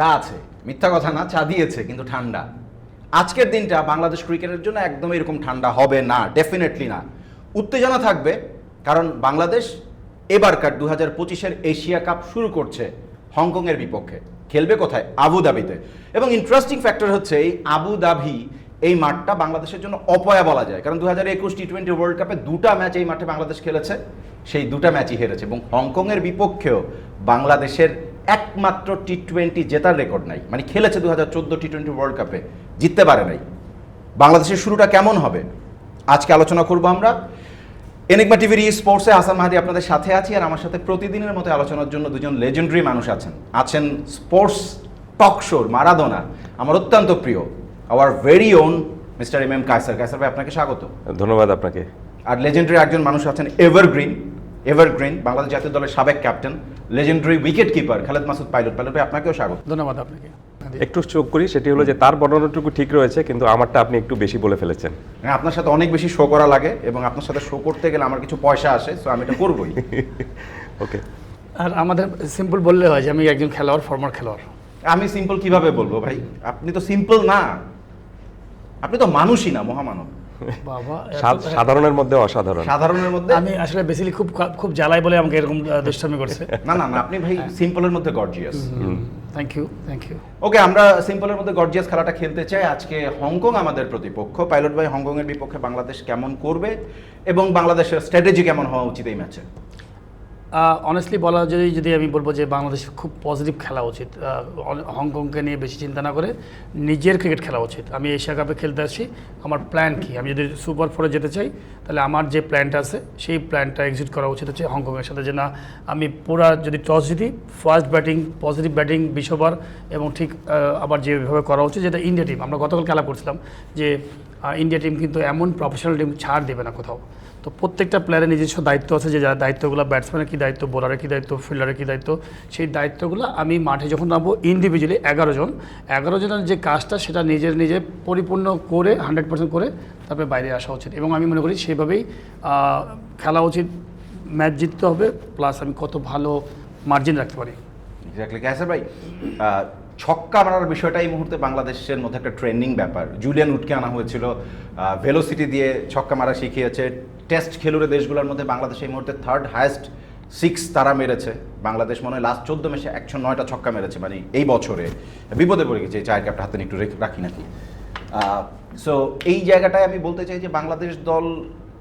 চা আছে। মিথ্যা কথা না, চা দিয়েছে, কিন্তু ঠান্ডা। আজকের দিনটা বাংলাদেশ ক্রিকেটের জন্য একদম এরকম ঠান্ডা হবে না ডেফিনেটলি না। উত্তেজনা থাকবে, কারণ বাংলাদেশ এবারকার দু হাজার পঁচিশের এশিয়া কাপ শুরু করছে হংকংয়ের বিপক্ষে। খেলবে কোথায়? আবুধাবিতে। এবং ইন্টারেস্টিং ফ্যাক্টর হচ্ছে, এই আবুধাবি, এই মাঠটা বাংলাদেশের জন্য অপয়া বলা যায়। কারণ দু হাজার একুশ টি টোয়েন্টি ওয়ার্ল্ড কাপে দুটা ম্যাচ এই মাঠে বাংলাদেশ খেলেছে, সেই দুটা ম্যাচই হেরেছে। এবং হংকংয়ের বিপক্ষেও বাংলাদেশের একমাত্র টি টোয়েন্টি জেতার রেকর্ড নাই। মানে খেলেছে দু হাজার চোদ্দ টি টোয়েন্টি ওয়ার্ল্ড কাপে জিততে পারে নাই। বাংলাদেশের শুরুটা কেমন হবে? আজকে আলোচনা করব আমরা। এনিগমা টিভির ই স্পোর্টসে হাসান মাহাদি আপনাদের সাথে আছি আর আমার সাথে প্রতিদিনের মতো আলোচনার জন্য দুজন লেজেন্ডারি মানুষ আছেন। আছেন স্পোর্টস টক শোর মারাদোনা আমার অত্যন্ত প্রিয় our very own mister M M Kaiser Kaiser ভাই আপনাকে স্বাগত। ধন্যবাদ আপনাকে। আর লেজেন্ডারি একজন মানুষ আছেন এভারগ্রিন এভারগ্রিন বাংলাদেশ জাতীয় দলের সাবেক captain legendary wicket keeper Khaled Masud Pilot Pilot ভাই আপনাকেও স্বাগত। ধন্যবাদ আপনাকে। একটু চোখ করি সেটি হলো যে তার বর্ণনাটুকু ঠিক রয়েছে কিন্তু আমারটা আপনি একটু বেশি বলে ফেলেছেন। হ্যাঁ, আপনার সাথে অনেক বেশি শো করা লাগে এবং আপনার সাথে শো করতে গেলে আমার কিছু পয়সা আসে সো আমি এটা করবই। ওকে আর আমাদের সিম্পল বললে হয় যে আমি একজন খেলোয়াড় ফর্মার খেলোয়াড়। আমি সিম্পল কীভাবে বলব ভাই? আপনি তো সিম্পল না। আপনি তো মানুষই না মহামানব। সাধারণের মধ্যে অসাধারণ। সাধারণের মধ্যে? আমি আসলে বেসিক্যালি খুব খুব জ্বালাই বলে আমাকে এরকম দুষ্টামি করছে। না না না আপনি ভাই সিম্পলের মধ্যে gorgeous thank you thank you okay আমরা সিম্পলের মধ্যে গর্জিয়াস খেলাটা খেলতে চাই। আজকে হংকং আমাদের প্রতিপক্ষ। পাইলট ভাই হংকং এর বিপক্ষে বাংলাদেশ কেমন করবে এবং বাংলাদেশের স্ট্র্যাটেজি কেমন হওয়া উচিত এই ম্যাচে অনেস্টলি বলা যদি যদি আমি বলব যে বাংলাদেশ খুব পজিটিভ খেলা উচিত হংকংকে নিয়ে বেশি চিন্তা না করে নিজের ক্রিকেট খেলা উচিত। আমি এশিয়া কাপে খেলতে আসছি, আমার প্ল্যান কি? আমি যদি সুপার ফোরে যেতে চাই, তাহলে আমার যে প্ল্যানটা আছে, সেই প্ল্যানটা এক্সিট করা উচিত হচ্ছে হংকংয়ের সাথে যে না, আমি পুরা যদি টস জিতি ফার্স্ট ব্যাটিং পজিটিভ ব্যাটিং বিশ এবং ঠিক আবার যেভাবে করা উচিত, যেটা ইন্ডিয়া টিম আমরা গতকাল খেলা করছিলাম যে ইন্ডিয়া টিম কিন্তু এমন প্রফেশনাল টিম ছাড় দেবে না কোথাও। তো প্রত্যেকটা প্লেয়ারের নিজস্ব দায়িত্ব আছে যে দায়িত্বগুলো ব্যাটসম্যানের কী দায়িত্ব বোলারের কী দায়িত্ব ফিল্ডারের কী দায়িত্ব, সেই দায়িত্বগুলো আমি মাঠে যখন নামবো ইন্ডিভিজুয়ালি এগারো জন, এগারো জনের যে কাজটা সেটা নিজের নিজে পরিপূর্ণ করে হান্ড্রেড পার্সেন্ট করে তারপরে বাইরে আসা উচিত। এবং আমি মনে করি সেভাবেই খেলা উচিত ম্যাচ জিততে হবে প্লাস আমি কত ভালো মার্জিন রাখতে পারি। ভাই ছক্কা মারার বিষয়টা এই মুহূর্তে বাংলাদেশের মধ্যে একটা ট্রেন্ডিং ব্যাপার। জুলিয়ান উটকে আনা হয়েছিল ভেলোসিটি দিয়ে ছক্কা মারা শিখিয়েছে টেস্ট খেলুড়ে দেশগুলোর মধ্যে বাংলাদেশ এই মুহূর্তে থার্ড হায়েস্ট সিক্স তারা মেরেছে। বাংলাদেশ মনে হয় লাস্ট চোদ্দ ম্যাচে একশো নয়টা ছক্কা মেরেছে মানে এই বছরে। বিপদে পড়ে গেছে এই চায়ের কাপটা হাতে একটু রেখ- নাকি। সো এই জায়গাটায় আমি বলতে চাই যে বাংলাদেশ দল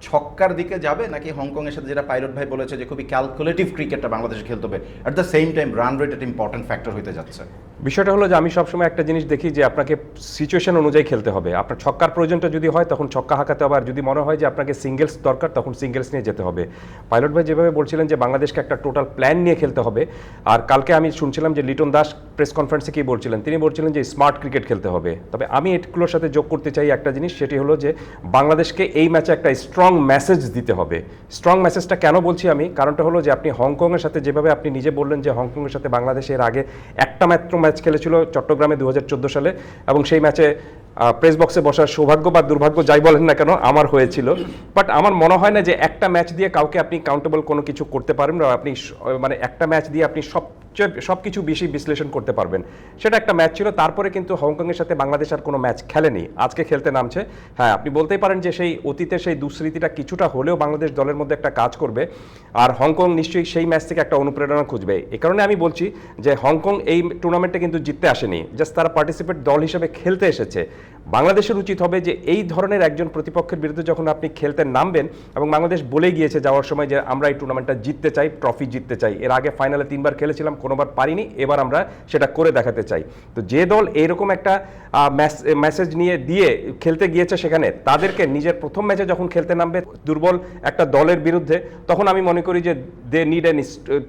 ছক্কার দিকে যাবে নাকি হংকংয়ের সাথে যেটা পাইলট ভাই বলেছে যে খুবই ক্যালকুলেটিভ ক্রিকেটটা বাংলাদেশে খেলতে হবে। At the same time run rate একটা ইম্পর্টেন্ট ফ্যাক্টর হতে যাচ্ছে। বিষয়টা হলো যে আমি সবসময় একটা জিনিস দেখি যে আপনাকে সিচুয়েশন অনুযায়ী খেলতে হবে। আপনার ছক্কার প্রয়োজনটা যদি হয়, তখন ছক্কা হাঁকাতে হবে। আর যদি মনে হয় যে আপনাকে সিঙ্গেলস দরকার, তখন সিঙ্গেলস নিয়ে যেতে হবে। পাইলট ভাই যেভাবে বলছিলেন যে বাংলাদেশকে একটা টোটাল প্ল্যান নিয়ে খেলতে হবে। আর কালকে আমি শুনছিলাম যে লিটন দাস প্রেস কনফারেন্সে কি বলছিলেন? তিনি বলছিলেন যে স্মার্ট ক্রিকেট খেলতে হবে। তবে আমি এগুলোর সাথে যোগ করতে চাই একটা জিনিস, সেটি হলো যে বাংলাদেশকে এই ম্যাচে একটা স্ট্রং মেসেজ দিতে হবে। স্ট্রং মেসেজটা কেন বলছি আমি? কারণটা হলো যে আপনি হংকংয়ের সাথে যেভাবে আপনি নিজে বললেন যে হংকংয়ের সাথে বাংলাদেশের আগে একটা মাত্র ম্যাচ খেলেছিল চট্টগ্রামে দু হাজার চোদ্দ সালে এবং সেই ম্যাচে প্রেস বক্সে বসার সৌভাগ্য বা দুর্ভাগ্য যাই বলেন না কেন, আমার হয়েছিল। বাট আমার মনে হয় না যে একটা ম্যাচ দিয়ে কাউকে আপনি কাউন্টেবল কোনো কিছু করতে পারেন না আপনি মানে একটা ম্যাচ দিয়ে আপনি সবচেয়ে সব কিছু বেশি বিশ্লেষণ করতে পারবেন। সেটা একটা ম্যাচ ছিল, তারপরে কিন্তু হংকংয়ের সাথে বাংলাদেশ আর কোনো ম্যাচ খেলেনি। আজকে খেলতে নামছে। হ্যাঁ আপনি বলতেই পারেন যে সেই অতীতে সেই দুঃস্মৃতিটা কিছুটা হলেও বাংলাদেশ দলের মধ্যে একটা কাজ করবে। আর হংকং নিশ্চয়ই সেই ম্যাচ থেকে একটা অনুপ্রেরণা খুঁজবে। এই কারণে আমি বলছি যে হংকং এই টুর্নামেন্টে কিন্তু জিততে আসেনি। জাস্ট তারা পার্টিসিপেট দল হিসেবে খেলতে এসেছে। বাংলাদেশের উচিত হবে যে এই ধরনের একজন প্রতিপক্ষের বিরুদ্ধে যখন আপনি খেলতে নামবেন এবং বাংলাদেশ বলেই গিয়েছে যাওয়ার সময় যে আমরা এই টুর্নামেন্টটা জিততে চাই ট্রফি জিততে চাই। এর আগে ফাইনালে তিনবার খেলেছিলাম, কোনোবার পারিনি, এবার আমরা সেটা করে দেখাতে চাই। তো যে দল এইরকম একটা মেসেজ নিয়ে দিয়ে খেলতে গিয়েছে সেখানে, তাদেরকে নিজের প্রথম ম্যাচে যখন খেলতে নামবে দুর্বল একটা দলের বিরুদ্ধে, তখন আমি মনে করি যে they need an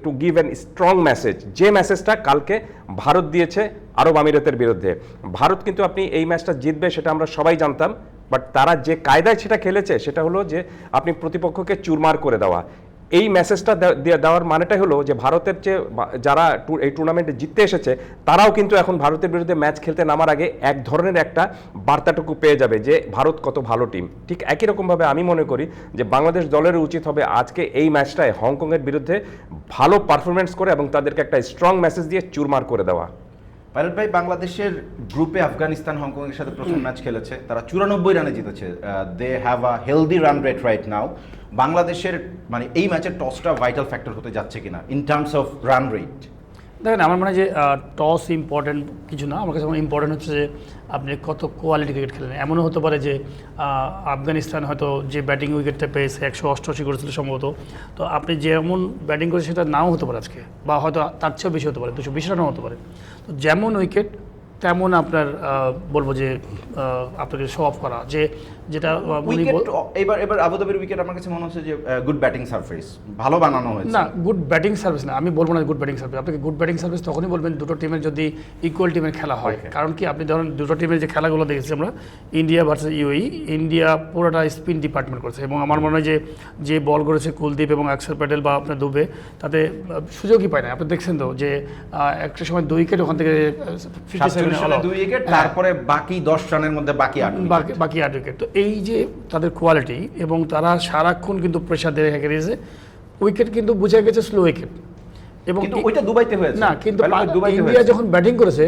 to give an strong message যে মেসেজটা কালকে ভারত দিয়েছে আরব আমিরাতের বিরুদ্ধে। ভারত কিন্তু আপনি এই ম্যাচটা জিতবে সেটা আমরা সবাই জানতাম, বাট তারা যে কায়দায় সেটা খেলেছে সেটা হলো যে আপনি প্রতিপক্ষকে চুরমার করে দেওয়া। এই মেসেজটা দেওয়ার মানেটাই হলো যে ভারতের যে যারা এই টুর্নামেন্টে জিততে এসেছে, তারাও কিন্তু এখন ভারতের বিরুদ্ধে ম্যাচ খেলতে নামার আগে এক ধরনের একটা বার্তাটুকু পেয়ে যাবে যে ভারত কত ভালো টিম। ঠিক একই রকমভাবে আমি মনে করি যে বাংলাদেশ দলের উচিত হবে আজকে এই ম্যাচটায় হংকংয়ের বিরুদ্ধে ভালো পারফরমেন্স করে এবং তাদেরকে একটা স্ট্রং মেসেজ দিয়ে চুরমার করে দেওয়া। পাইলট ভাই বাংলাদেশের গ্রুপে আফগানিস্তান হংকংয়ের সাথে প্রথম ম্যাচ খেলেছে। তারা চুরানব্বই রানে জিতেছে। They have a healthy run rate right now বাংলাদেশের মানে এই ম্যাচের টসটা ভাইটাল ফ্যাক্টর হতে যাচ্ছে কিনা in terms of run rate দেখেন, আমার মনে হয় যে টস ইম্পর্টেন্ট কিছু না। আমার কাছে ইম্পর্টেন্ট হচ্ছে যে, আপনি কত কোয়ালিটি ক্রিকেট খেলেন। এমনও হতে পারে যে আফগানিস্তান হয়তো যে ব্যাটিং উইকেটটা পেয়েছে, একশো অষ্টআশি করেছিল সম্ভবত। তো আপনি যেমন ব্যাটিং করেছেন, সেটা নাও হতে পারে আজকে। বা হয়তো তার চেয়েও বেশি হতে পারে, দুশো বিশ রানও হতে পারে। তো যেমন উইকেট তেমন আপনার বলব যে আপনাকে শো অফ করা। যে যেটা উইকেট এবার এবার আবুধাবির উইকেট আমার কাছে মনে হচ্ছে যে গুড ব্যাটিং সারফেস ভালো বানানো হয়েছে। না গুড ব্যাটিং সার্ভিস না আমি বলব না গুড ব্যাটিং সার্ভিস আপনাকে গুড ব্যাটিং সার্ভিস তখনই বলবেন দুটো টিমের যদি ইকুয়াল টিমের খেলা হয়। কারণ কি আপনি ধরেন দুটো টিমের যে খেলাগুলো দেখেছি আমরা ইন্ডিয়া ভার্সেস ইউই ইন্ডিয়া পুরোটা স্পিন ডিপার্টমেন্ট করেছে। এবং আমার মনে হয় যে যে বল করেছে কুলদীপ এবং অক্ষর প্যাটেল বা আপনার দুবে তাতে সুযোগই পায় না। আপনি দেখছেন তো যে একটা সময় দুই উইকেট ওখান থেকে ফিফটি সাতচল্লিশ দুই উইকেট তারপরে বাকি দশ রানের মধ্যে বাকি আট বাকি বাকি আট উইকেট তো এই যে তাদের কোয়ালিটি এবং তারা সারাক্ষণ কিন্তু প্রেশার দিয়ে রেখে দিয়েছে উইকেট কিন্তু বোঝা গেছে স্লো উইকেট এবং ওইটা দুবাইতে হয়েছে। না কিন্তু ইন্ডিয়া যখন ব্যাটিং করেছে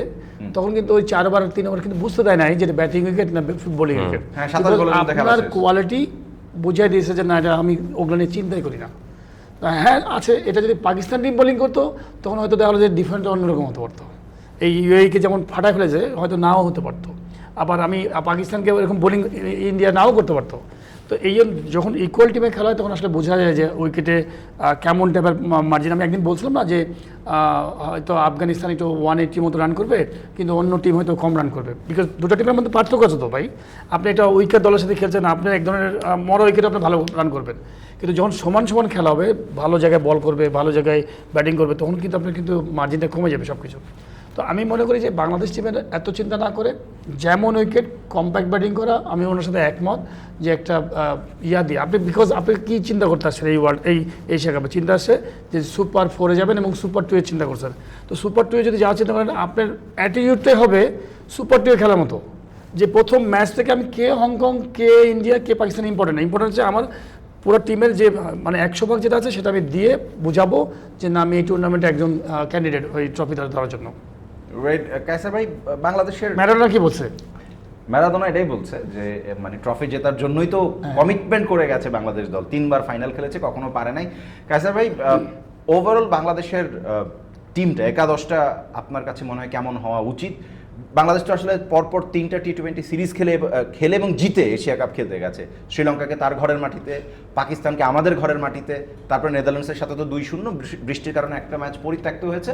তখন কিন্তু ওই চার ওভার তিন ওভার কিন্তু বুঝতে দেয় নাই যে ব্যাটিং উইকেট না বোলিং উইকেট হ্যাঁ, খেলা আপনার কোয়ালিটি বুঝাই দিয়েছে যে না এটা আমি ওগুলো নিয়ে চিন্তাই করি না। হ্যাঁ আছে এটা যদি পাকিস্তান টিম বোলিং করতো তখন হয়তো দেখা গেলো যে ডিফেন্স অন্যরকম হতে পারতো। এই ইউএইকে যেমন ফাটায় ফেলেছে হয়তো নাও হতে পারতো। আবার আমি, পাকিস্তানকে এরকম বোলিং ইন্ডিয়া নাও করতে পারতো। তো এই যখন ইকুয়াল টিমে খেলা হয়, তখন আসলে বোঝা যায় যে উইকেটে কেমন টাইপের মার্জিন আমি একদিন বলছিলাম না যে হয়তো আফগানিস্তান একটু ওয়ান এইটি মতো রান করবে, কিন্তু অন্য টিম হয়তো কম রান করবে। বিকজ দুটো টিমের মধ্যে পার্থক্য আছে তো ভাই। আপনি একটা উইকেট দলের সাথে খেলছেন, আপনি এক ধরনের মরা উইকেটে আপনি ভালো রান করবেন। কিন্তু যখন সমান সমান খেলা হবে, ভালো জায়গায় বল করবে, ভালো জায়গায় ব্যাটিং করবে, তখন কিন্তু আপনার কিন্তু মার্জিনটা কমে যাবে সব কিছু তো আমি মনে করি যে বাংলাদেশ টিমের এত চিন্তা না করে যেমন উইকেট কম্প্যাক্ট ব্যাটিং করা, আমি ওনার সাথে একমত যে একটা ইয়া দিয়ে। আপনি বিকজ আপনি কী চিন্তা করতে আসছেন এই ওয়ার্ল্ড এই এশিয়া কাপে চিন্তা আসছে যে সুপার ফোরে যাবেন এবং সুপার টুয়ে চিন্তা করছেন। তো সুপার টুয়ে যদি যাওয়ার চিন্তা করেন, আপনার অ্যাটিটিউডটাই হবে সুপার টুয়ে খেলার মতো। যে প্রথম ম্যাচ থেকে আমি কে হংকং, কে ইন্ডিয়া, কে পাকিস্তান ইম্পর্টেন্ট না। ইম্পর্টেন্ট হচ্ছে আমার পুরো টিমের যে মানে একশো ভাগ যেটা আছে সেটা আমি দিয়ে বুঝাবো যে না, আমি এই টুর্নামেন্টে একজন ক্যান্ডিডেট ওই ট্রফি ধরার জন্য। আহ, কায়সার ভাই বাংলাদেশের ম্যারাডোনা কি বলছে? ম্যারাদোনা এটাই বলছে যে মানে ট্রফি জেতার জন্যই তো হ্যাঁ। কমিটমেন্ট করে গেছে বাংলাদেশ দল। তিনবার ফাইনাল খেলেছে কখনো পারে নাই। কায়সার ভাই ওভারঅল বাংলাদেশের টিমটা একাদশটা আপনার কাছে মনে হয় কেমন হওয়া উচিত? বাংলাদেশ তো আসলে পরপর তিনটা টি টোয়েন্টি সিরিজ খেলে খেলে এবং জিতে এশিয়া কাপ খেলতে গেছে। শ্রীলঙ্কাকে তার ঘরের মাটিতে পাকিস্তানকে আমাদের ঘরের মাটিতে তারপর নেদারল্যান্ডসের সাথে তো দুই শূন্য বৃষ্টির কারণে একটা ম্যাচ পরিত্যক্ত হয়েছে।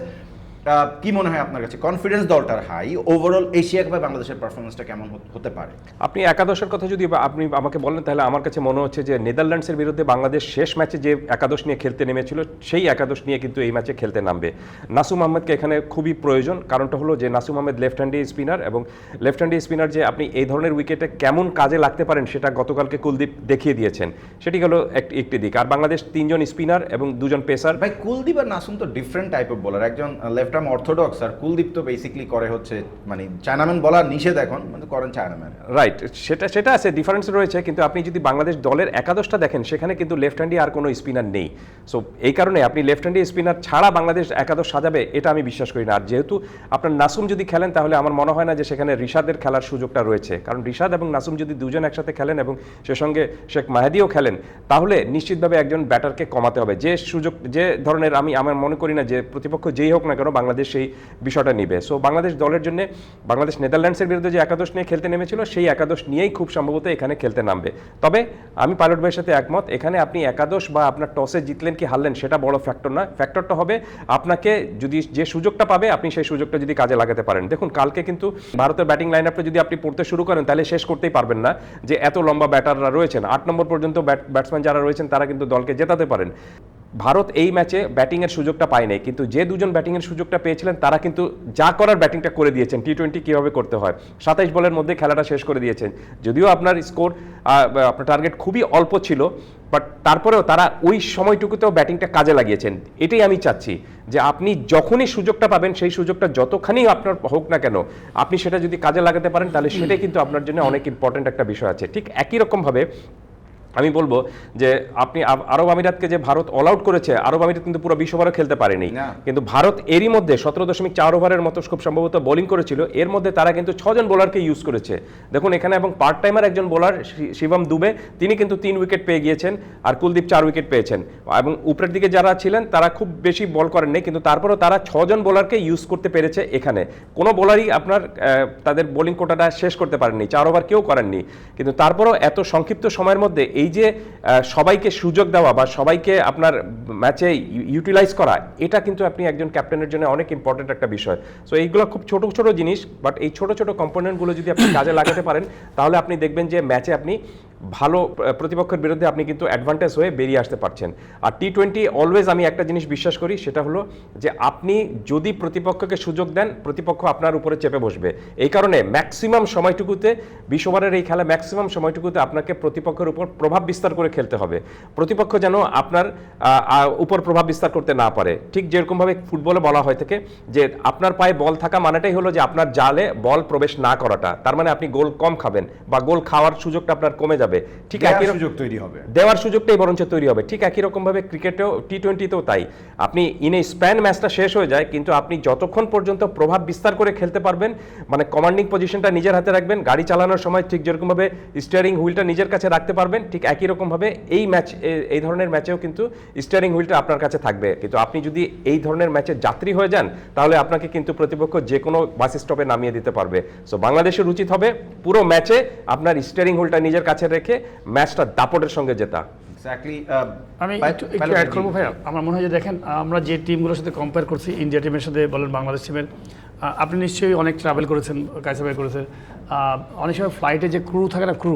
কি মনে হয় আপনার কাছে? কনফিডেন্স দলটার হাই ওভারঅল এশিয়া কাপে বাংলাদেশের পারফরমেন্সটা কেমন হতে- পারে? আপনি একাদশের কথা যদি আপনি আমাকে বলেন তাহলে আমার কাছে মনে হচ্ছে যে নেদারল্যান্ডসের বিরুদ্ধে বাংলাদেশ শেষ ম্যাচে যে একাদশ নিয়ে খেলতে নেমেছিল সেই একাদশ নিয়ে কিন্তু এই ম্যাচে খেলতে নামবে। নাসুম আহমেদকে এখানে খুবই প্রয়োজন। কারণটা হলো যে Nasum Ahmed left handy spinner এবং লেফট হ্যান্ডি স্পিনার যে আপনি এই ধরনের উইকেটে কেমন কাজে লাগতে পারেন সেটা গতকালকে কুলদীপ দেখিয়ে দিয়েছেন। সেটি হলো এক- একটি দিক। আর বাংলাদেশ তিনজন স্পিনার এবং দুজন পেসার ভাই কুলদীপ আর নাসুম তো ডিফারেন্ট টাইপ অফ বলার একজন লেফট আর্ম অর্থোডক্স আর কুলদীপ তো বেসিক্যালি করে হচ্ছে মানে চায়নাম্যান বলার নিষেধ এখন, কিন্তু করেন চায়নাম্যান রাইট সেটা সেটা আছে ডিফারেন্স রয়েছে, কিন্তু আপনি যদি বাংলাদেশ দলের একাদশটা দেখেন, সেখানে কিন্তু লেফট হ্যান্ডি আর কোনো স্পিনার নেই। সো এই কারণে আপনি লেফট হ্যান্ডি স্পিনার ছাড়া বাংলাদেশ একাদশ সাজাবে, এটা আমি বিশ্বাস করি না। আর যেহেতু আপনার নাসুম যদি খেলেন, তাহলে আমার মনে হয় না যে সেখানে রিশাদের খেলার সুযোগটা রয়েছে। কারণ রিশাদ এবং নাসুম যদি দুজন একসাথে খেলেন এবং সে সঙ্গে শেখ মাহেদিও খেলেন, তাহলে নিশ্চিতভাবে একজন ব্যাটারকে কমাতে হবে। যে সুযোগ, যে ধরনের আমি, আমার মনে করি না যে প্রতিপক্ষ যেই হোক না কেন বাংলাদেশ সেই বিষয়টা নিবে। সো বাংলাদেশ দলের জন্য, বাংলাদেশ নেদারল্যান্ডসের বিরুদ্ধে যে একাদশ নিয়ে খেলতে নেমেছিল, সেই একাদশ নিয়েই খুব সম্ভবত এখানে খেলতে নামবে। তবে আমি পাইলট ভাইয়ের সাথে একমত, এখানে আপনি একাদশ বা আপনার টসে জিতলেন কি হারলেন, সেটা বড় ফ্যাক্টর না ফ্যাক্টরটা হবে আপনাকে যদি যে সুযোগটা পাবে, আপনি সেই সুযোগটা যদি কাজে লাগাতে পারেন। দেখুন, কালকে কিন্তু ভারতের ব্যাটিং লাইন আপটা যদি আপনি পড়তে শুরু করেন, তাহলে শেষ করতেই পারবেন না যে এত লম্বা ব্যাটাররা রয়েছেন। আট নম্বর পর্যন্ত ব্যাটসম্যান যারা রয়েছেন, তারা কিন্তু দলকে জেতাতে পারেন। ভারত এই ম্যাচে ব্যাটিংয়ের সুযোগটা পায় নাই কিন্তু যে দুজন ব্যাটিংয়ের সুযোগটা পেয়েছিলেন, তারা কিন্তু যা করার ব্যাটিংটা করে দিয়েছেন টি টোয়েন্টি কীভাবে করতে হয়। সাতাইশ বলের মধ্যে খেলাটা শেষ করে দিয়েছেন। যদিও আপনার স্কোর আপনার টার্গেট খুবই অল্প ছিল বাট তারপরেও তারা ওই সময়টুকুতেও ব্যাটিংটা কাজে লাগিয়েছেন। এটাই আমি চাচ্ছি যে আপনি যখনই সুযোগটা পাবেন, সেই সুযোগটা যতখানি আপনার হোক না কেন, আপনি সেটা যদি কাজে লাগাতে পারেন, তাহলে সেটাই কিন্তু আপনার জন্য অনেক ইম্পর্ট্যান্ট একটা বিষয় আছে। ঠিক একই রকমভাবে আমি বলব যে আপনি আরব আমিরাতকে যে ভারত অল আউট করেছে আরব আমিরাত কিন্তু পুরো বিশ্ববারও খেলতে পারেনি। কিন্তু ভারত এরই মধ্যে সতেরো দশমিক চার ওভারের মতো খুব সম্ভবত বোলিং করেছিল। এর মধ্যে তারা কিন্তু ছজন বোলারকে ইউজ করেছে। দেখুন এখানে এবং পার্ট টাইমার একজন বোলার শিবম দুবে তিনি কিন্তু তিন উইকেট পেয়ে গিয়েছেন আর কুলদীপ চার উইকেট পেয়েছেন। এবং উপরের দিকে যারা ছিলেন তারা খুব বেশি বল করেননি কিন্তু তারপরেও তারা ছজন বোলারকে ইউজ করতে পেরেছে এখানে। কোনো বোলারই আপনার তাদের বোলিং কোটাটা শেষ করতে পারেননি চার ওভার কেউ করেননি। কিন্তু তারপরেও এত সংক্ষিপ্ত সময়ের মধ্যে এই যে সবাইকে সুযোগ দেওয়া বা সবাইকে আপনার ম্যাচে ইউটিলাইজ করা, এটা কিন্তু আপনি একজন ক্যাপ্টেনের জন্য অনেক ইম্পর্টেন্ট একটা বিষয়। সো এইগুলো খুব ছোট ছোট জিনিস বাট এই ছোট ছোট কম্পোনেন্টগুলো যদি আপনি কাজে লাগাতে পারেন, তাহলে আপনি দেখবেন যে ম্যাচে আপনি ভালো প্রতিপক্ষের বিরুদ্ধে আপনি কিন্তু অ্যাডভান্টেজ হয়ে বেরিয়ে আসতে পারছেন। আর টি টোয়েন্টি অলওয়েজ আমি একটা জিনিস বিশ্বাস করি, সেটা হলো যে আপনি যদি প্রতিপক্ষকে সুযোগ দেন, প্রতিপক্ষ আপনার উপরে চেপে বসবে। এই কারণে ম্যাক্সিমাম সময়টুকুতে বিশ্ববারের এই খেলা ম্যাক্সিমাম সময়টুকুতে আপনাকে প্রতিপক্ষের উপর প্রভাব বিস্তার করে খেলতে হবে। প্রতিপক্ষ যেন আপনার উপর প্রভাব বিস্তার করতে না পারে। ঠিক যেরকমভাবে ফুটবলে বলা হয় থাকে যে আপনার পায়ে বল থাকা মানেটাই হলো যে আপনার জালে বল প্রবেশ না করাটা। তার মানে আপনি গোল কম খাবেন বা গোল খাওয়ার সুযোগটা আপনার কমে যাবে। ঠিক একই সুযোগ তৈরি হবে। দেওয়ার সুযোগটাই বরঞ্চ তৈরি হবে। ঠিক একই রকমভাবে ক্রিকেটেও টি টোয়েন্টিতেও তাই। আপনি ইন এ স্প্যান ম্যাচটা শেষ হয়ে যায় কিন্তু আপনি যতক্ষণ পর্যন্ত প্রভাব বিস্তার করে খেলতে পারবেন মানে কমান্ডিং পজিশনটা নিজের হাতে রাখবেন গাড়ি চালানোর সময় ঠিক যেরকমভাবে স্টিয়ারিং হুইলটা নিজের কাছে রাখতে পারবেন ঠিক একই রকমভাবে এই ম্যাচ এই ধরনের ম্যাচেও কিন্তু স্টিয়ারিং হুইলটা আপনার কাছে থাকবে। কিন্তু আপনি যদি এই ধরনের ম্যাচের যাত্রী হয়ে যান তাহলে আপনাকে কিন্তু প্রতিপক্ষ যে কোনো বাস স্টপে নামিয়ে দিতে পারবে। সো বাংলাদেশের উচিত হবে পুরো ম্যাচে আপনার স্টিয়ারিং হুইলটা নিজের কাছে রেখে ম্যাচটা দাপটের সঙ্গে জেতা। আমি একটু একটু অ্যাড করব ভাইয়া। আমার মনে হয় যে দেখেন আমরা যে টিমগুলোর সাথে কম্পেয়ার করছি ইন্ডিয়া টিমের সাথে বলেন বাংলাদেশ টিমের আপনি নিশ্চয়ই অনেক ট্রাভেল করেছেন কাইসা ভাই করেছেন অনেক সময় ফ্লাইটে যে ক্রু থাকে না ক্রু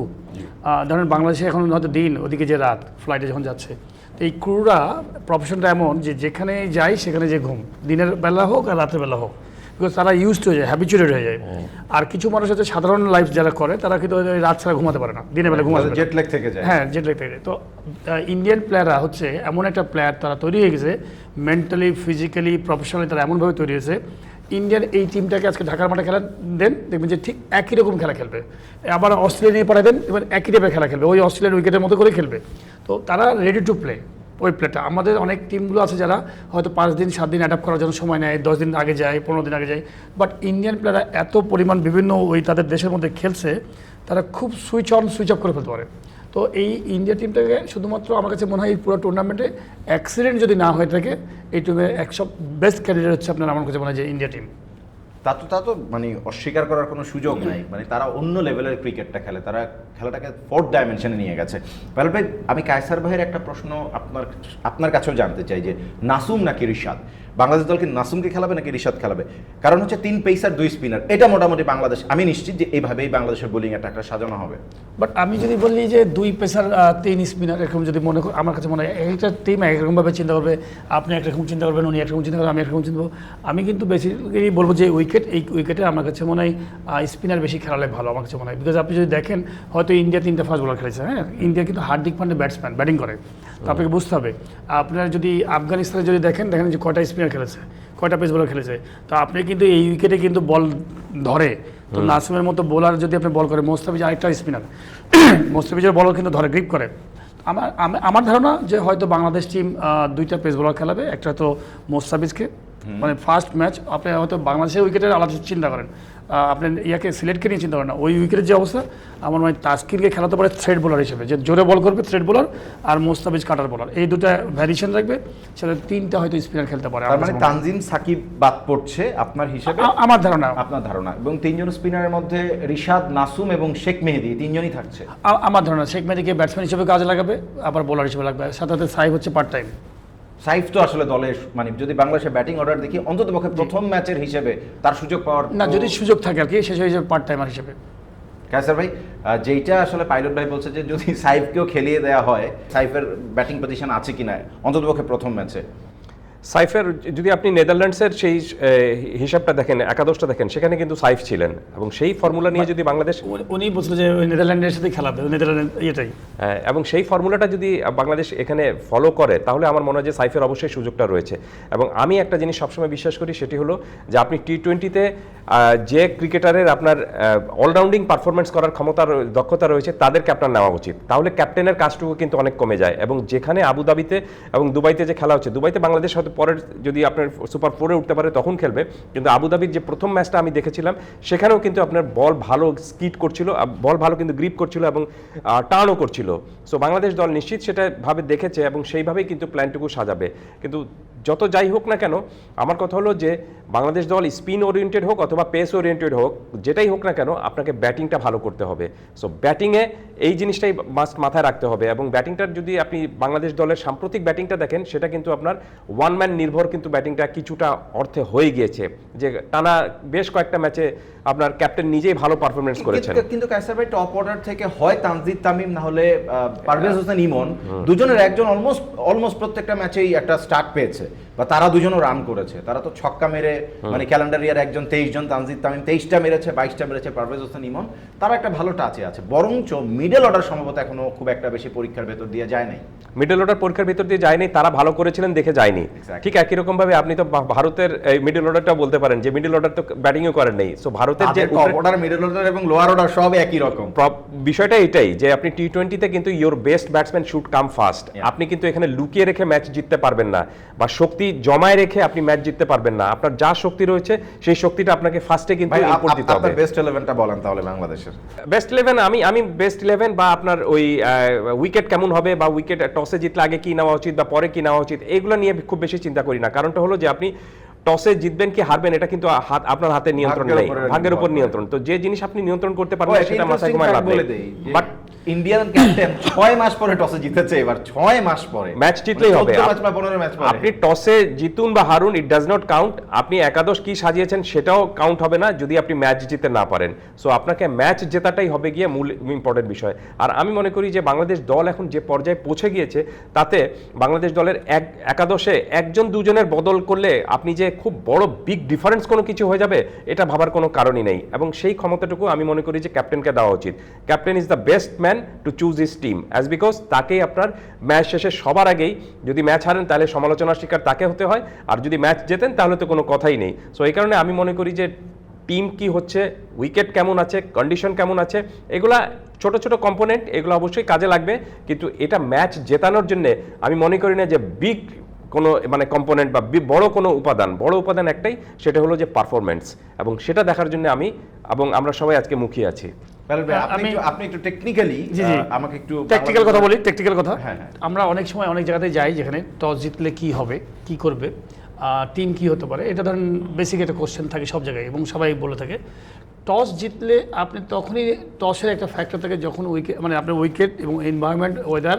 ধরেন বাংলাদেশে এখন হয়তো দিন ওদিকে যে রাত ফ্লাইটে যখন যাচ্ছে। তো এই ক্রুরা প্রফেশনটা এমন যে যেখানে যাই সেখানে যে ঘুম। দিনের বেলা হোক আর রাতের বেলা হোক। বিকজ তারা ইউজড হয়ে যায় হ্যাবিচুয়েটেড হয়ে যায়। আর কিছু মানুষ হচ্ছে সাধারণ লাইফ যারা করে তারা কিন্তু রাত ছাড়া ঘুমাতে পারে না দিনের বেলা ঘুমাতে জেট লেগ থেকে যায়। হ্যাঁ জেট লেগ থেকে তো ইন্ডিয়ান প্লেয়াররা হচ্ছে এমন একটা প্লেয়ার তারা তৈরি হয়ে গেছে মেন্টালি ফিজিক্যালি প্রফেশনালি তারা এমনভাবে তৈরি হয়েছে। ইন্ডিয়ান এই টিমটাকে আজকে ঢাকার মাঠে খেলা দেন দেখবেন যে ঠিক একই রকম খেলা খেলবে। আবার অস্ট্রেলিয়া নিয়ে পাঠাই দেন এবার একই টাইপের খেলা খেলবে ওই অস্ট্রেলিয়ার উইকেটের মতো করে খেলবে। তো তারা রেডি টু প্লে ওই প্লেটা আমাদের অনেক টিমগুলো আছে যারা হয়তো পাঁচ দিন, সাত দিন অ্যাডাপ্ট করার জন্য সময় নেয়, দশ দিন আগে যায়, পনেরো দিন আগে যায়। বাট ইন্ডিয়ান প্লেয়াররা এত পরিমাণ বিভিন্ন ওই তাদের দেশের মধ্যে খেলছে, তারা খুব সুইচ অন সুইচ অফ করে ফেলতে পারে। তো এই ইন্ডিয়া টিমটাকে শুধুমাত্র আমার কাছে মনে হয় এই পুরো টুর্নামেন্টে অ্যাক্সিডেন্ট যদি না হয়ে থাকে, এই টিমের একশো বেস্ট ক্যান্ডিডেট হচ্ছে আপনার, আমার কাছে মনে হয় যে ইন্ডিয়া টিম তা তো তা তো মানে অস্বীকার করার কোনো সুযোগ নাই। মানে তারা অন্য লেভেলের ক্রিকেটটা খেলে তারা খেলাটাকে ফোর্থ ডাইমেনশনে নিয়ে গেছে। পাল ভাই আমি কায়সার ভাইয়ের একটা প্রশ্ন আপনার আপনার কাছেও জানতে চাই যে নাসুম নাকি রিশাদ? বাংলাদেশ দল কি নাসুমকে খেলাবে নাকি রিশাদ খেলাবে? কারণ হচ্ছে তিন পেসার, দুই স্পিনার। এটা মোটামুটি বাংলাদেশ আমি নিশ্চিত যে এইভাবেই বাংলাদেশের বোলিং অ্যাটাকটা সাজানো হবে। বাট আমি যদি বলি যে দুই পেসার তিন স্পিনার এরকম যদি মনে কর আমার কাছে মনে হয় একটা টিম একরকমভাবে চিন্তা করবে, আপনি একরকম চিন্তা করবেন, উনি একরকম চিন্তা করবেন, আমি একরকম চিন্তা আমি কিন্তু বেসিক্যালি বলব যে উইকেট এই উইকেটে আমার কাছে মনে হয় স্পিনার বেশি খেলালে ভালো আমার কাছে মনে হয়। বিকজ আপনি যদি দেখেন, হয়তো ইন্ডিয়া তিনটা ফাস্ট বলার খেলেছে হ্যাঁ? ইন্ডিয়া কিন্তু হার্দিক পান্ডে ব্যাটসম্যান ব্যাটিং করে। তো আপনাকে বুঝতে হবে। আপনার যদি আফগানিস্তানে যদি দেখেন দেখেন যে কটা স্পিনার খেলেছে কয়টা পেস বলার খেলেছে। তো আপনি কিন্তু এই উইকেটে কিন্তু বল ধরে। তো নাসিমের মতো বোলার যদি আপনি বল করে মোস্তাফিজ আরেকটা স্পিনার। মোস্তাফিজের বল কিন্তু ধরে গ্রিপ করে। আমার আমার ধারণা যে হয়তো বাংলাদেশ টিম দুইটা পেস বোলার খেলাবে। একটা তো মোস্তাফিজকে। মানে ফার্স্ট ম্যাচ আপনি হয়তো বাংলাদেশের উইকেটের আলাদা চিন্তা করেন। আপনি ইয়াকে সিলেক্টকে নিয়ে চিন্তা করেন না। ওই উইকেটের যে অবস্থা আমার মনে হয় তাস্কিরকে খেলাতে পারে থ্রেড বোলার হিসেবে। যে জোরে বল করবে থ্রেড বোলার আর মোস্তাফিজ কাটার বোলার এই দুটা ভ্যারিয়েশন রাখবে সেটা তিনটা হয়তো স্পিনার খেলতে পারে তার মানে। তানজিম সাকিব বাদ পড়ছে আপনার হিসেবে? আমার ধারণা। আপনার ধারণা। এবং তিনজন স্পিনারের মধ্যে রিশাদ নাসুম এবং শেখ মেহেদি তিনজনই থাকছে। আমার ধারণা শেখ মেহেদিকে ব্যাটসম্যান হিসেবে কাজে লাগাবে আবার বোলার হিসেবে লাগবে। সাথে সাথে সাহেব হচ্ছে পার্ট টাইম সাইফ তো আসলে দলে মানে যদি বাংলাদেশের ব্যাটিং অর্ডার দেখি অন্তত পক্ষে প্রথম ম্যাচের হিসেবে তার সুযোগ পাওয়ার না যদি সুযোগ থাকে আর কি শেষ হিসেবে পার্ট টাইমার হিসেবে। কায়সার ভাই যেইটা আসলে পাইলট ভাই বলছে যে যদি সাইফকেও খেলিয়ে দেওয়া হয় সাইফের ব্যাটিং পজিশন আছে কিনা অন্তত পক্ষে প্রথম ম্যাচে সাইফের যদি আপনি নেদারল্যান্ডসের সেই হিসাবটা দেখেন একাদশটা দেখেন সেখানে কিন্তু সাইফ ছিলেন। এবং সেই ফর্মুলা নিয়ে যদি বাংলাদেশ উনি- বলছিল যে নেদারল্যান্ডের সাথে খেলাবে নেদারল্যান্ড হ্যাঁ, এবং সেই ফর্মুলাটা যদি বাংলাদেশ এখানে ফলো করে তাহলে আমার মনে হয় যে সাইফের অবশ্যই সুযোগটা রয়েছে। এবং আমি একটা জিনিস সবসময় বিশ্বাস করি সেটি হলো যে আপনি টি টোয়েন্টিতে যে ক্রিকেটারের আপনার অলরাউন্ডিং পারফরমেন্স করার ক্ষমতা দক্ষতা রয়েছে তাদেরকে আপনার নেওয়া উচিত। তাহলে ক্যাপ্টেনের কাজটুকু কিন্তু অনেক কমে যায়। এবং যেখানে আবুধাবিতে এবং দুবাইতে যে খেলা হচ্ছে দুবাইতে বাংলাদেশ হয়তো পরের যদি আপনার সুপার ফোরে উঠতে পারে তখন খেলবে। কিন্তু আবুধাবির যে প্রথম ম্যাচটা আমি দেখেছিলাম, সেখানেও কিন্তু আপনার বল ভালো স্কিট করছিল বল ভালো কিন্তু গ্রিপ করছিল এবং টার্নও করছিল। সো বাংলাদেশ দল নিশ্চিত সেটা ভাবে দেখেছে এবং সেইভাবেই কিন্তু প্ল্যানটুকু সাজাবে। কিন্তু যত যাই হোক না কেন, আমার কথা হলো যে বাংলাদেশ দল স্পিন ওরিয়েন্টেড হোক অথবা পেস ওরিয়েন্টেড হোক, যেটাই হোক না কেন, আপনাকে ব্যাটিংটা ভালো করতে হবে। সো ব্যাটিংয়ে এই জিনিসটাই মাস্ট মাথায় রাখতে হবে এবং ব্যাটিংটার যদি আপনি বাংলাদেশ দলের সাম্প্রতিক ব্যাটিংটা দেখেন, সেটা কিন্তু আপনার ওয়ান ম্যান নির্ভর কিন্তু ব্যাটিংটা কিছুটা অর্থে হয়ে গিয়েছে। যে টানা বেশ কয়েকটা ম্যাচে আপনার ক্যাপ্টেন নিজেই ভালো পারফরমেন্স করেছেন। কিন্তু- কাইসার ভাই টপ অর্ডার থেকে হয় তানজিদ তামিম না হলে পারভেজ হোসেন ইমন। দুজনের একজন অলমোস্ট অলমোস্ট প্রত্যেকটা ম্যাচেই একটা স্টার্ট পেয়েছে। বা তারা দুজনও রান করেছে। তারা তো ছক্কা মেরে মানে ক্যালেন্ডার ইয়ার একজন তেইশ জন তানজিদ তামিম তেইশটা মেরেছে বাইশটা মেরেছে পারভেজ হোসেন ইমন। তারা একটা ভালো টাচে আছে। বরঞ্চ মিডল অর্ডার সম্ভবত এখনও খুব একটা বেশি পরীক্ষার ভেতর দিয়ে যায় নাই। মিডল অর্ডার পরীক্ষার ভিতর দিয়ে যায়নি তারা ভালো করেছিলেন দেখে যায়নি। ঠিক একই রকম ভাবে আপনি তো ভারতের মিডল অর্ডারটা বলতে পারেন যে মিডল অর্ডার তো ব্যাটিংও করেন নেই। সো ভারতের যে অর্ডার মিডল অর্ডার এবং লোয়ার অর্ডার সব একই রকম। বিষয়টা এটাই যে আপনি টি টোয়েন্টিতে কিন্তু your best batsman should come first আপনি কিন্তু এখানে লুকিয়ে রেখে ম্যাচ জিততে পারবেন না। বা শক্তি জমায় রেখে আপনি ম্যাচ জিততে পারবেন না। আপনার যা শক্তি রয়েছে সেই শক্তিটা আপনাকে ফার্স্টে কিন্তু ইনপুট দিতে হবে। আপনার বেস্ট ইলেভেনটা বলেন তাহলে বাংলাদেশের। বেস্ট ইলেভেন আমি আমি বেস্ট ইলেভেন বা আপনার ওই উইকেট কেমন হবে বা উইকেট টসে জিতলে আগে কি নেওয়া উচিত বা পরে কি নেওয়া উচিত এগুলো নিয়ে খুব বেশি চিন্তা করি না। কারণটা হলো যে আপনি টসে জিতবেন কি হারবেন এটা কিন্তু হাত আপনার হাতে নিয়ন্ত্রণ নেই। ভাগ্যের উপর নিয়ন্ত্রণ। তো যে জিনিস আপনি নিয়ন্ত্রণ করতে পারবেন সেটা মাথায় ঘুমায় নেই। বাট ইন্ডিয়ান ক্যাপ্টেন ছয় মাস পরে টসে জিতেছে এবার ছয় মাস পরে। ম্যাচ জিতলেই হবে। আপনি টসে জিতুন বা হারুন ইট ডাজ নট কাউন্ট আপনি একাদশ কি সাজিয়েছেন সেটাও কাউন্ট হবে না যদি আপনি ম্যাচ জিতে না পারেন। সো আপনাকে ম্যাচ জেতাটাই হবে গিয়ে মূল ইম্পর্টেন্ট বিষয়। আর আমি মনে করি যে বাংলাদেশ দল এখন যে পর্যায়ে পৌঁছে গিয়েছে তাতে বাংলাদেশ দলের এক একাদশে একজন দুজনের বদল করলে আপনি যে খুব বড় বিগ ডিফারেন্স কোনো কিছু হয়ে যাবে এটা ভাবার কোনো কারণই নেই। এবং সেই ক্ষমতাটুকু আমি মনে করি যে ক্যাপ্টেনকে দেওয়া উচিত। Captain is the best man to choose his team as because তাকেই আপনার ম্যাচ শেষে সবার আগেই যদি ম্যাচ হারেন, তাহলে সমালোচনার শিকার তাকে হতে হয়। আর যদি ম্যাচ জেতেন, তাহলে তো কোনো কথাই নেই। সো এই কারণে আমি মনে করি যে টিম কি হচ্ছে উইকেট কেমন আছে কন্ডিশন কেমন আছে, এগুলা ছোট ছোট কম্পোনেন্ট এগুলো অবশ্যই কাজে লাগবে। কিন্তু এটা ম্যাচ জেতানোর জন্য আমি মনে করি না যে বিগ কোনো মানে কম্পোনেন্ট বা বড় কোনো উপাদান। বড় উপাদান একটাই, সেটা হলো যে পারফরমেন্স এবং সেটা দেখার জন্য আমি এবং আমরা সবাই আজকে মুখিয়ে আছি। আপনি একটু আপনি একটু টেকনিক্যালি। আমাকে একটু টেকনিক্যাল কথা বলি টেকনিক্যাল কথা হ্যাঁ, হ্যাঁ। আমরা অনেক সময় অনেক জায়গাতে যাই যেখানে টস জিতলে কি হবে কি করবে টিম কি হতে পারে এটা ধরেন বেসিক একটা কোশ্চেন থাকে সব জায়গায় এবং সবাই বলে থাকে টস জিতলে আপনি তখনই টসের একটা ফ্যাক্টর থাকে যখন উইকেট মানে আপনার উইকেট এবং এনভায়রনমেন্ট ওয়েদার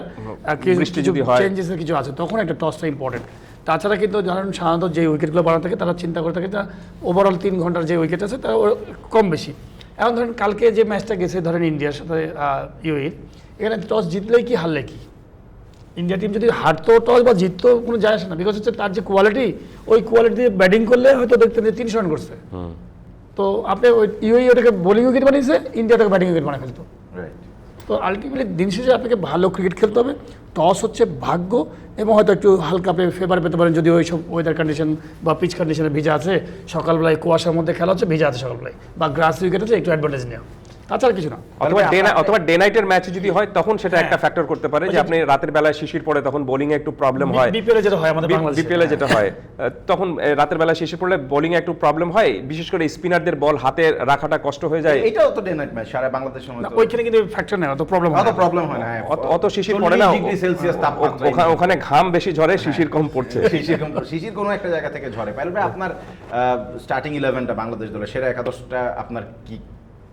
হয়। চেঞ্জেসের কিছু আছে তখন একটা টসটা ইম্পর্টেন্ট তাছাড়া কিন্তু ধরেন সাধারণত যে উইকেটগুলো বানানো থাকে তারা চিন্তা করে থাকে তারা ওভারঅল তিন ঘণ্টার যে উইকেট আছে তারা কম বেশি এখন ধরেন কালকে যে ম্যাচটা গেছে ধরেন ইন্ডিয়ার সাথে ইউএ এখানে টস জিতলেই কি হারলে কি? ইন্ডিয়া টিম যদি হারতো টস বা জিততো কোনো যায় আসে না বিকজ হচ্ছে তার যে কোয়ালিটি ওই কোয়ালিটি দিয়ে ব্যাটিং করলে হয়তো দেখতেন যে তিনশো রান করছে। তো আপনি ওই ইউএই ওটাকে বোলিং উইকেট বানিয়েছে ইন্ডিয়া ওটাকে ব্যাটিং উইকেট বানিয়ে ফেলতো। Right. তো আলটিমেটলি দিন শেষে আপনাকে ভালো ক্রিকেট খেলতে হবে। টস হচ্ছে ভাগ্য এবং হয়তো একটু হালকা ফেভার পেতে পারেন যদি ওই সব ওয়েদার কন্ডিশন বা পিচ কন্ডিশনে ভিজা আছে। সকালবেলায় কুয়াশার মধ্যে খেলা হচ্ছে, ভিজা আছে সকালবেলায়। বা গ্রাস উইকেট আছে, একটু অ্যাডভান্টেজ নেওয়া তাছাড়া কিছু না। অথবা ডে অথবা ডে নাইটের ম্যাচ যদি হয় তখন সেটা হ্যাঁ। একটা ফ্যাক্টর করতে পারে যে আপনি রাতের বেলায় শিশির পড়ে তখন বোলিং এ একটু প্রবলেম হয়। বিপিএল যেটা হয় আমাদের বাংলাদেশে। বিপিএল যেটা হয় তখন রাতের বেলা শিশির পড়লে বোলিং এ একটু প্রবলেম হয়। বিশেষ করে স্পিনারদের বল হাতে রাখাটা কষ্ট হয়ে যায়। এটাও তো ডে নাইট ম্যাচ সারা মধ্যে ওইখানে কিন্তু ফ্যাক্টর নেই অত প্রবলেম অত প্রবলেম হয় না হ্যাঁ। অত- শিশির পড়ে না। ডিগ্রি সেলসিয়াস তাপমাত্রা ওখানে ঘাম বেশি ঝরে শিশির কম পড়ছে। শিশির কম- শিশির কোনো একটা জায়গা থেকে ঝরে। পাইল আপনার স্টার্টিং ইলেভেনটা বাংলাদেশ দলের সেরা একাদশটা আপনার কি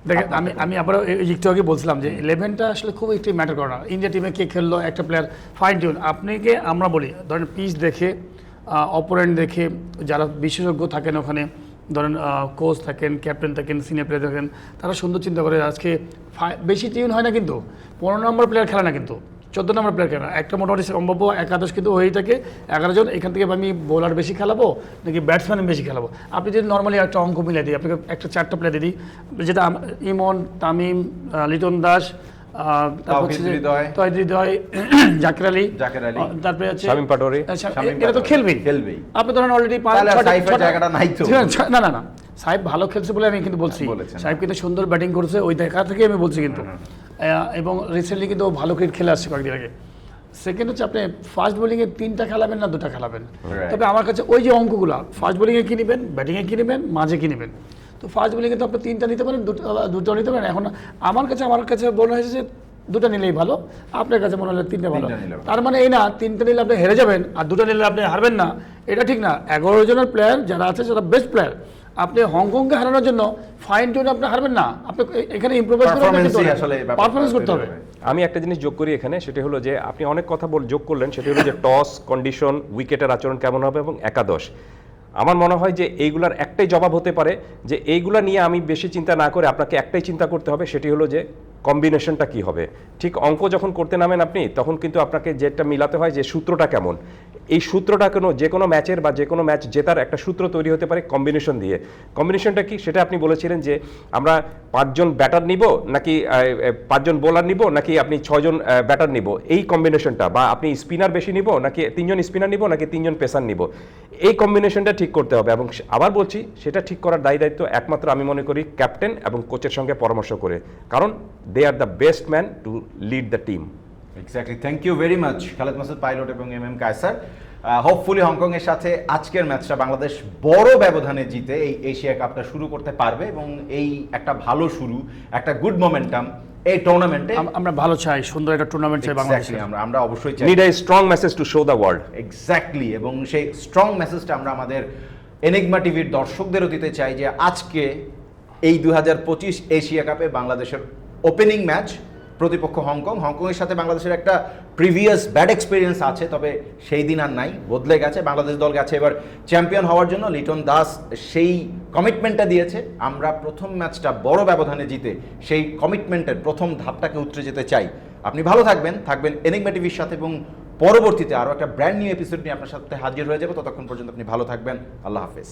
দেখেন আমি আমি আবার একটু আগে বলছিলাম যে ইলেভেনটা আসলে খুব একটি ম্যাটার করে না। ইন্ডিয়া টিমে কে খেললো একটা প্লেয়ার ফাইন টিউন আপনাকে আমরা বলি ধরেন পিচ দেখে অপোনেন্ট দেখে যারা বিশেষজ্ঞ থাকেন ওখানে ধরেন কোচ থাকেন ক্যাপ্টেন থাকেন সিনিয়র প্লেয়ার থাকেন তারা সুন্দর চিন্তা করে আজকে বেশি টিউন হয় না কিন্তু পনেরো নম্বর প্লেয়ার খেলে না কিন্তু। চোদ্দ নম্বর প্লেয়ার খেলে না একটা মোটামুটি সম্ভাব্য একাদশ কিন্তু হয়েই থাকে। এগারো জন এখান থেকে আমি বোলার বেশি খেলাবো নাকি ব্যাটসম্যান বেশি খেলাবো? আপনি যদি নর্মালি একটা অঙ্ক মিলিয়ে দিই আপনাকে একটা চারটা প্লেয়ার দিয়ে দিই। যেটা ইমন তামিম লিটন দাস জাকির আলী। তারপরে শামীম এরা তো খেলবেই। খেলবেই। আপনি ধরেন অলরেডি জায়গাটা নাই তো। না না না। সাহেব ভালো খেলছে বলে আমি কিন্তু বলছি। সাহেব কিন্তু সুন্দর ব্যাটিং করছে ওই দেখা থেকে আমি বলছি কিন্তু। এবং রিসেন্টলি কিন্তু ভালো ক্রিকেট খেলে আসছে কয়েকদিন আগে। সেকেন্ড হচ্ছে আপনি ফার্স্ট বোলিংয়ে তিনটা খেলাবেন না দুটা খেলাবেন। তবে আমার কাছে ওই যে অঙ্কগুলো ফার্স্ট বোলিংয়ে কি নেবেন ব্যাটিংয়ে কি নেবেন মাঝে কি নেবেন? তো ফার্স্ট বোলিংয়ে তো আপনি তিনটা নিতে পারেন দুটো দুটো নিতে পারেন। এখন আমার কাছে আমার কাছে মনে হয়েছে যে দুটো নিলেই ভালো আপনার কাছে মনে হলো তিনটা ভালো। ভালো। তার মানে এই না তিনটা নিলে আপনি হেরে যাবেন আর দুটো নিলে আপনি হারবেন না। এটা ঠিক না এগারো জনের প্লেয়ার যারা আছে যারা বেস্ট প্লেয়ার আপনি হংকংকে হারানোর জন্য ফাইন টিউন আপনি হারবেন না। আপনি এখানে ইম্প্রুভাইজ Performance-ই আসলে ব্যাপারটা পারফরমেন্স করতে হবে। আমি একটা জিনিস যোগ করি এখানে সেটা হলো যে আপনি অনেক কথা বল যোগ করলেন সেটা হলো যে টস কন্ডিশন উইকেটের আচরণ কেমন হবে এবং একাদশ। আমার মনে হয় যে এইগুলার একটাই জবাব হতে পারে যে এইগুলা নিয়ে আমি বেশি চিন্তা না করে আপনাকে একটাই চিন্তা করতে হবে সেটি হলো যে কম্বিনেশনটা কি হবে। ঠিক অঙ্ক যখন করতে নামেন আপনি তখন কিন্তু আপনাকে যেটা মিলাতে হয় যে সূত্রটা কেমন। এই সূত্রটা কোনো যে কোনো ম্যাচের বা যে কোনো ম্যাচ জেতার একটা সূত্র তৈরি হতে পারে কম্বিনেশন দিয়ে। কম্বিনেশনটা কি? সেটা আপনি বলেছিলেন যে আমরা পাঁচজন ব্যাটার নিব নাকি পাঁচজন বোলার নিব নাকি আপনি ছয়জন ব্যাটার নিব? এই কম্বিনেশনটা বা আপনি স্পিনার বেশি নিব নাকি তিনজন স্পিনার নিব নাকি তিনজন পেসার নিব? এই কম্বিনেশনটা ঠিক করতে হবে এবং আবার বলছি, সেটা ঠিক করার দায়ী দায়িত্ব একমাত্র আমি মনে করি ক্যাপ্টেন এবং কোচের সঙ্গে পরামর্শ করে। কারণ they are the best man to lead the team exactly thank you very much Khaled Masud Pilot এবং M M Kaiser hopefully Hong Kong এর সাথে আজকের ম্যাচটা বাংলাদেশ বড় ব্যবধানে জিতে এই এশিয়া কাপটা শুরু করতে পারবে এবং এই একটা ভালো শুরু একটা গুড মোমেন্টাম এই টুর্নামেন্টে আম- আমরা ভালো চাই সুন্দর একটা টুর্নামেন্ট চাই বাংলাদেশে আমরা আমরা অবশ্যই চাই। Need a strong message to show the world exactly এবং সেই স্ট্রং মেসেজটা আমরা আমাদের এনিগমা টিভির দর্শকদেরও দিতে চাই যে আজকে এই দু হাজার পঁচিশ এশিয়া কাপে বাংলাদেশের ওপেনিং ম্যাচ প্রতিপক্ষ হংকং। হংকংয়ের সাথে বাংলাদেশের একটা প্রিভিয়াস ব্যাড এক্সপিরিয়েন্স আছে, তবে সেই দিন আর নাই, বদলে গেছে। বাংলাদেশ দল গেছে এবার চ্যাম্পিয়ন হওয়ার জন্য। লিটন দাস সেই কমিটমেন্টটা দিয়েছে। আমরা প্রথম ম্যাচটা বড় ব্যবধানে জিতে সেই কমিটমেন্টের প্রথম ধাপটাকে উতরে যেতে চাই। আপনি ভালো থাকবেন থাকবেন এনিগমা টিভির সাথে এবং পরবর্তীতে আরও একটা ব্র্যান্ড নিউ এপিসোড নিয়ে আপনার সাথে হাজির হয়ে যাব। ততক্ষণ পর্যন্ত আপনি ভালো থাকবেন। আল্লাহ হাফেজ।